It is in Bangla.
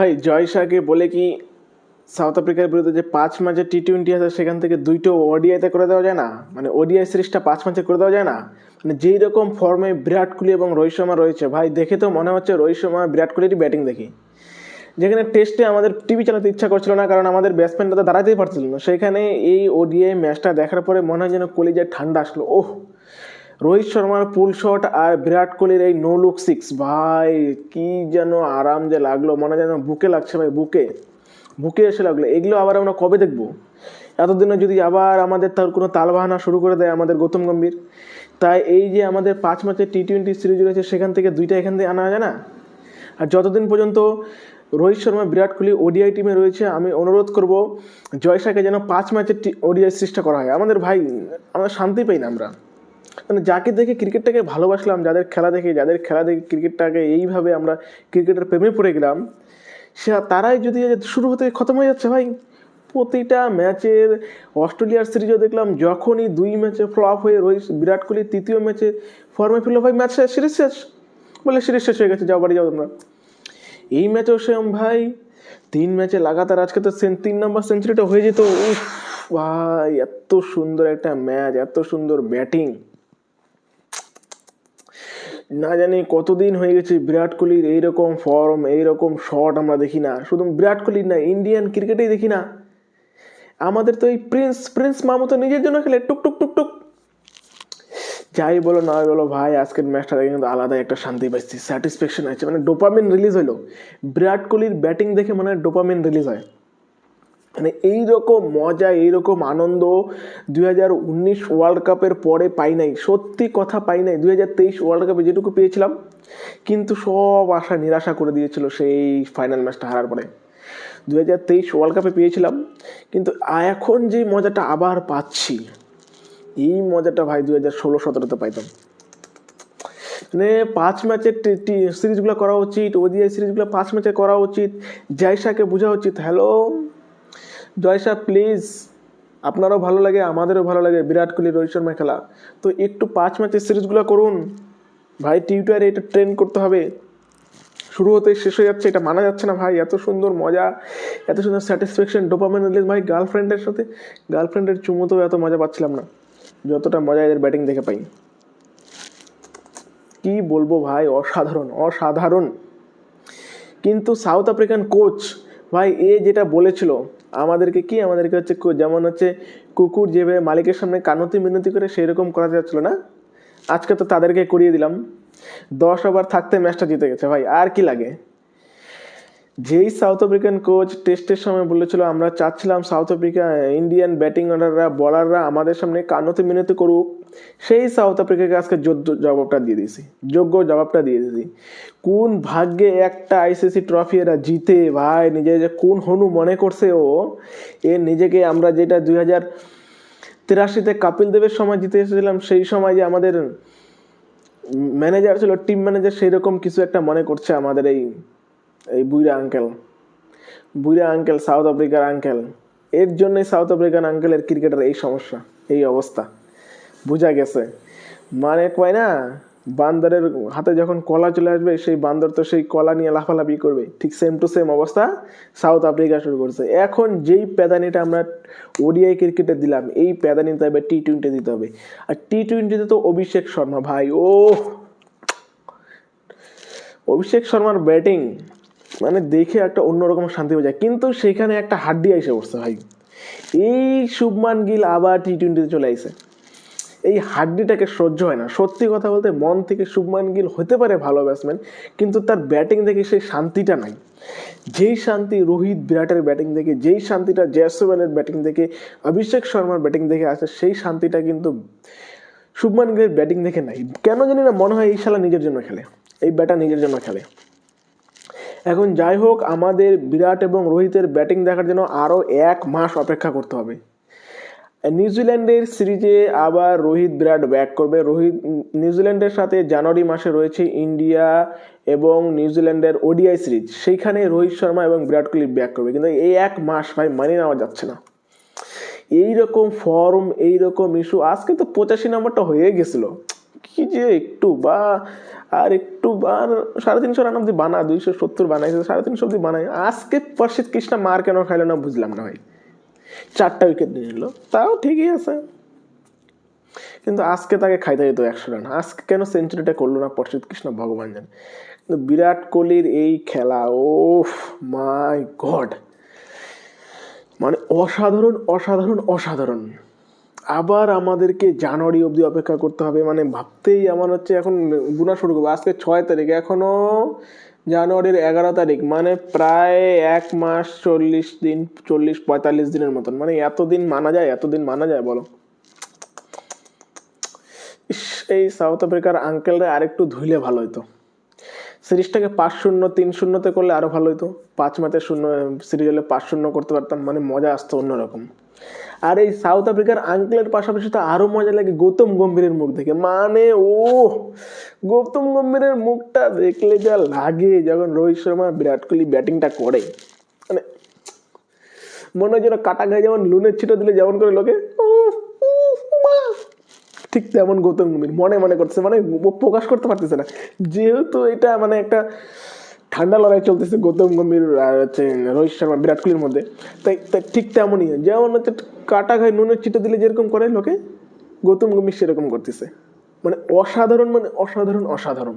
ভাই, জয় শাহকে বলে কি সাউথ আফ্রিকার বিরুদ্ধে যে পাঁচ ম্যাচের টি টোয়েন্টি আছে, সেখান থেকে দুইটো ওডিআইতে করে দেওয়া যায় না? মানে ওডিআই সিরিজটা পাঁচ ম্যাচে করে দেওয়া যায় না? মানে যেই রকম ফর্মে বিরাট কোহলি এবং রোহিত শর্মা রয়েছে, ভাই, দেখে তো মনে হচ্ছে রোহিত শর্মা বিরাট কোহলিরই ব্যাটিং দেখি। যেখানে টেস্টে আমাদের টিভি চালাতে ইচ্ছা করছিল না, কারণ আমাদের ব্যাটসম্যানটা তো দাঁড়াতেই পারছিল না। সেখানে এই ওডিআই ম্যাচটা দেখার পরে মনে হয় যেন কলিজায় ঠান্ডা আসলো। ওহ! রোহিত শর্মার পুল শট আর বিরাট কোহলির এই নো লুক সিক্স ভাই, কি যেন আরাম যে লাগল, মনে যেন বুকে লাগছে ভাই, বুকে। বুকে এসে লাগল। এগুলো আবার আমরা কবে দেখব? এতদিনে যদি আবার আমাদের তার কোনো তালবাহানা শুরু করে দেয় আমাদের গৌতম গম্ভীর, তাই এই যে আমাদের পাঁচ ম্যাচের টি টোয়েন্টি সিরিজ রয়েছে, সেখান থেকে দুইটা এখান থেকে আনা যায় না? আর যতদিন পর্যন্ত রোহিত শর্মা, বিরাট কোহলি ওডিআই টিমে রয়েছে, আমি অনুরোধ করব জয় শাহকে যেন পাঁচ ম্যাচের ওডিআই সিরিজটা করা হয়। আমাদের ভাই, আমরা শান্তি পাই না আমরা। মানে যাকে দেখে ক্রিকেটটাকে ভালোবাসলাম, যাদের খেলা দেখে, যাদের খেলা দেখে ক্রিকেটটাকে এইভাবে আমরা ক্রিকেটের প্রেমে পড়ে গেলাম, সে তারাই যদি শুরু হতে খতম হয়ে যাচ্ছে ভাই। প্রতিটা ম্যাচের অস্ট্রেলিয়ার সিরিজও দেখলাম, যখনই দুই ম্যাচে ফ্লপ হয়ে রোহিত, বিরাট কোহলি তৃতীয় ম্যাচে ফর্মে ফিরলো, ভাই, ম্যাচ সিরিজ শেষ। বলে সিরিজ শেষ হয়ে গেছে, যাও বাড়ি যাও তোমরা। এই ম্যাচেও সেম ভাই, তিন ম্যাচে লাগাতার, আজকে তো তিন নম্বর সেঞ্চুরিটা হয়ে যেত। ভাই, এত সুন্দর একটা ম্যাচ, এত সুন্দর ব্যাটিং। না জানি কতদিন হয়ে গেছে বিরাট কোহলির এইরকম ফর্ম এইরকম শট আমরা দেখি না। শুধু বিরাট কোহলির না ইন্ডিয়ান ক্রিকেটেই দেখি না। আমাদের তো এই প্রিন্স প্রিন্স মামু তো নিজের জন্য খেলে, টুক টুক টুক টুক। যাই বলো না বলো ভাই, আজকের ম্যাচটা দেখে কিন্তু আলাদা একটা শান্তি পাচ্ছি স্যাটিসফ্যাকশন আছে। মানে ডোপামিন রিলিজ হলো। বিরাট কোহলির ব্যাটিং দেখে মনে ডোপামিন রিলিজ হয়। মানে এইরকম মজা, এইরকম আনন্দ দুই হাজার উনিশ ওয়ার্ল্ড কাপের পরে পাই নাই। সত্যি কথা পাই নাই। দুই হাজার তেইশ ওয়ার্ল্ড কাপে যেটুকু পেয়েছিলাম, কিন্তু সব আশা, নিরাশা করে দিয়েছিল সেই ফাইনাল ম্যাচটা হারার পরে। দু হাজার তেইশ ওয়ার্ল্ড কাপে পেয়েছিলাম, কিন্তু এখন যে মজাটা আবার পাচ্ছি, এই মজাটা ভাই দু হাজার ষোলো সতেরোতে পাইতাম। মানে পাঁচ ম্যাচের সিরিজগুলো করা উচিত ওডিআই সিরিজগুলো পাঁচ ম্যাচে করা উচিত জায়সাকে বোঝা উচিত, হ্যালো জয়সা প্লিজ আপনারও ভালো লাগে, আমাদেরও ভালো লাগে বিরাট কোহলি, রোহিত শর্মা খেলা। তো একটু পাঁচ ম্যাচের সিরিজগুলো করুন। ভাই টিউটারে এটা ট্রেন করতে হবে। শুরু হতে শেষ হয়ে যাচ্ছে, এটা মানা যাচ্ছে না ভাই। এত সুন্দর মজা, এত সুন্দর স্যাটিসফ্যাকশন ডোপামেন রিলিজ ভাই গার্লফ্রেন্ডের সাথে গার্লফ্রেন্ডের চুমুতেও এত মজা পাচ্ছিলাম না। যতটা মজা এদের ব্যাটিং দেখে পাই। কি বলব ভাই, অসাধারণ অসাধারণ। কিন্তু সাউথ আফ্রিকান কোচ ভাই, এ যেটা বলেছিল আমাদেরকে কি? আমাদেরকে হচ্ছে যেমন হচ্ছে কুকুর যেভাবে মালিকের সামনে কানতি মিনতি করে সেই রকম করা যাচ্ছিল না? আজকে তো তাদেরকে করিয়ে দিলাম। দশ ওভার থাকতে ম্যাচটা জিতে গেছে। ভাই, আর কি লাগে? যেই সাউথ আফ্রিকান কোচ টেস্টের সময় বলেছিল, আমরা চাচ্ছিলাম সাউথ আফ্রিকা, ইন্ডিয়ান ব্যাটিং অর্ডাররা, বলাররা আমাদের সামনে কানতি মিনতি করুক। সেই সাউথ আফ্রিকাকে আজকে যোগ্য জবাবটা দিয়ে দিয়েছি, যোগ্য জবাবটা দিয়ে দিয়েছি। কোন ভাগ্যে একটা আইসিসি ট্রফি এরা জিতে, ভাই নিজে যে কোন হনু মনে করছে ও, এ নিজেকে আমরা যেটা দুই হাজার তিরাশিতে কাপিল দেবের সময় জিতে এসেছিলাম, সেই সময় যে আমাদের ম্যানেজার ছিল টিম ম্যানেজার সেই রকম কিছু একটা মনে করছে আমাদের এই এই বুইরা আঙ্কেল বুইরা আঙ্কেল সাউথ আফ্রিকার আঙ্কেল এর জন্যই সাউথ আফ্রিকান আঙ্কেলের ক্রিকেটের এই সমস্যা, এই অবস্থা। বোঝা গেছে। মানে কয় না, বান্দরের হাতে যখন কলা চলে আসবে, সেই বান্দর তো সেই কলা নিয়ে লাফালাফি করবে। ঠিক সেম টু সেম অবস্থা সাউথ আফ্রিকা শুরু করছে। এখন যেই প্যাদানিটা আমরা ওডিআই ক্রিকেটে দিলাম, এই প্যাদানিটা এবার টি টোয়েন্টি দিতে হবে। আর টি টোয়েন্টিতে তো অভিষেক শর্মা, ভাই ও অভিষেক শর্মার ব্যাটিং মানে দেখে একটা অন্যরকম শান্তি হয়ে যায়। কিন্তু সেখানে একটা হাড্ডি এসে পড়ছে, ভাই। এই শুভমান গিল আবার টি টোয়েন্টিতে চলে আইছে। এই হাড্ডিটাকে সহ্য হয় না। সত্যি কথা বলতে মন থেকে শুভমান গিল হতে পারে ভালো ব্যাটসম্যান কিন্তু তার ব্যাটিং দেখে সেই শান্তিটা নাই। যেই শান্তি রোহিত বিরাটের ব্যাটিং দেখে, যেই শান্তিটা জয়সওয়ালের ব্যাটিং দেখে, অভিষেক শর্মার ব্যাটিং দেখে আসে, সেই শান্তিটা কিন্তু শুভমান গিলের ব্যাটিং দেখে নাই। কেন জানি না, মনে হয় এই শালা নিজের জন্য খেলে। এই ব্যাটা নিজের জন্য খেলে। এখন যাই হোক, আমাদের বিরাট এবং রোহিতের ব্যাটিং দেখার জন্য আরও এক মাস অপেক্ষা করতে হবে। নিউজিল্যান্ডের সিরিজে আবার রোহিত বিরাট ব্যাক করবে। রোহিত নিউজিল্যান্ডের সাথে জানুয়ারি মাসে রয়েছে ইন্ডিয়া এবং নিউজিল্যান্ডের ওডিআই সিরিজ সেইখানে রোহিত শর্মা এবং বিরাট কোহলি ব্যাক করবে। কিন্তু এই এক মাস ভাই মানিয়ে নেওয়া যাচ্ছে না। এই রকম ফর্ম এইরকম ইস্যু আজকে তো পঁচাশি নম্বরটা হয়ে গেছিল। কি যে একটু বা, আর একটু বা, সাড়ে তিনশো রান অব্দি বানা, দুইশো সত্তর বানাইছে, সাড়ে তিনশো অব্দি বানাই আজকে পর্ষিত কৃষ্ণা মার কেন খাইলো না বুঝলাম না ভাই। চারটা উইকেট নিয়ে নিল। তাও ঠিকই আছে। কিন্তু আজকে তাকে খাইতে যেত একশো রান। আজকে কেন সেঞ্চুরিটা করল না পর্ষিত কৃষ্ণ ভগবান জানে। কিন্তু বিরাট কোহলির এই খেলা ও মাই গড! মানে অসাধারণ অসাধারণ অসাধারণ। আবার আমাদেরকে জানুয়ারি অবধি অপেক্ষা করতে হবে। মানে ভাবতেই আমার হচ্ছে এখন গুণা শুরু করব। আজকে ছয় তারিখ। এখনও জানুয়ারির এগারো তারিখ মানে প্রায় এক মাস চল্লিশ দিন, চল্লিশ পঁয়তাল্লিশ দিনের মতন। মানে এতদিন মানা যায়, এতদিন মানা যায়, বলো। এই সাউথ আফ্রিকার আঙ্কেলরা আরেকটু ধুইলে ভালো হতো সিরিজটাকে পাঁচ শূন্য, তিন শূন্যতে করলে আরও ভালো হতো পাঁচ ম্যাচে শূন্য, সিরিজ হলে পাঁচ শূন্য করতে পারতাম মানে মজা আসতো অন্যরকম। আর এই সাউথ আফ্রিকার আঙ্কেলের পাশাপাশি তো আরও মজা লাগে গৌতম গম্ভীরের মুখ দেখে। মানে ও গৌতম গম্ভীরের মুখটা দেখলে যা লাগে যখন রোহিত শর্মা বিরাট কোহলি ব্যাটিংটা করে। মানে মনে হয় যেন কাটা গায়ে যেমন লুনের ছিটো দিলে যেমন করে লোকে ঠিক তেমন গৌতম গম্ভীর, মনে মনে করছে মানে প্রকাশ করতে পারতেছে না। যেহেতু এটা মানে একটা ঠান্ডা লড়াই চলতেছে, গৌতম গম্ভীর আর হচ্ছে রোহিত শর্মা, বিরাট কোহলির মধ্যে। তাই ঠিক তেমনই, যেমন হচ্ছে কাটা খায় নুনের চিটে দিলে যেরকম করে লোকে, গৌতম গম্ভীর সেরকম করতেছে। মানে অসাধারণ মানে অসাধারণ অসাধারণ।